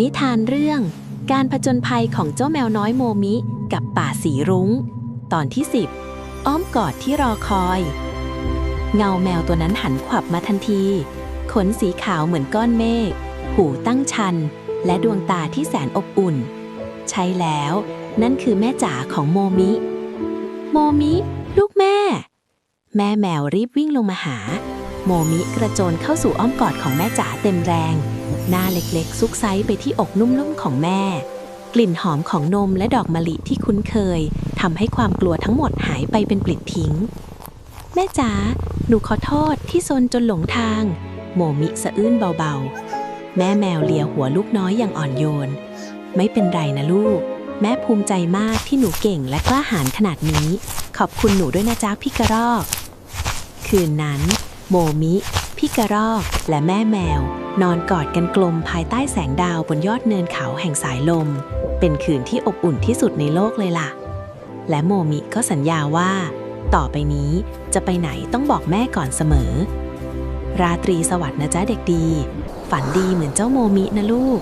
นิทานเรื่อง การผจญภัยของเจ้าแมวน้อยโมมิ กับป่าสีรุง้ง ตอนที่ 10 อ้อมกอดที่รอคอย เงาแมวตัวนั้นหันขวับมาทันที ขนสีขาวเหมือนก้อนเมฆ หูตั้งชัน และดวงตาที่แสนอบอุ่น ใช่แล้ว นั่นคือแม่จ๋าของโมมิ โมมิ ลูกแม่ แม่แมวรีบวิ่งลงมาหา โมมิกระโจนเข้าสู่อ้อมกอดของแม่จ๋าเต็มแรง หน้าเล็กๆ ซุกไซไปที่อกนุ่มๆของแม่ กลิ่นหอมของนมและดอกมะลิที่คุ้นเคยทำให้ความกลัวทั้งหมดหายไปเป็นปลิดทิ้ง แม่จ๋าหนูขอโทษที่ซนจนหลงทาง โมมิสะอื้นเบาๆ แม่แมวเลียหัวลูกน้อยอย่างอ่อนโยน ไม่เป็นไรนะลูก แม่ภูมิใจมากที่หนูเก่งและกล้าหาญขนาดนี้ ขอบคุณหนูด้วยนะจ๊ะพี่กระรอก คืนนั้น โมมิ พี่กระรอกและแม่แมว นอนกอดกันกลมภายใต้แสงดาวบนยอดเนินเขาแห่งสายลม เป็นคืนที่อบอุ่นที่สุดในโลกเลยล่ะ และโมมิก็สัญญาว่า ต่อไปนี้จะไปไหนต้องบอกแม่ก่อนเสมอ ราตรีสวัสดิ์นะจ๊ะเด็กดี ฝันดีเหมือนเจ้าโมมินะลูก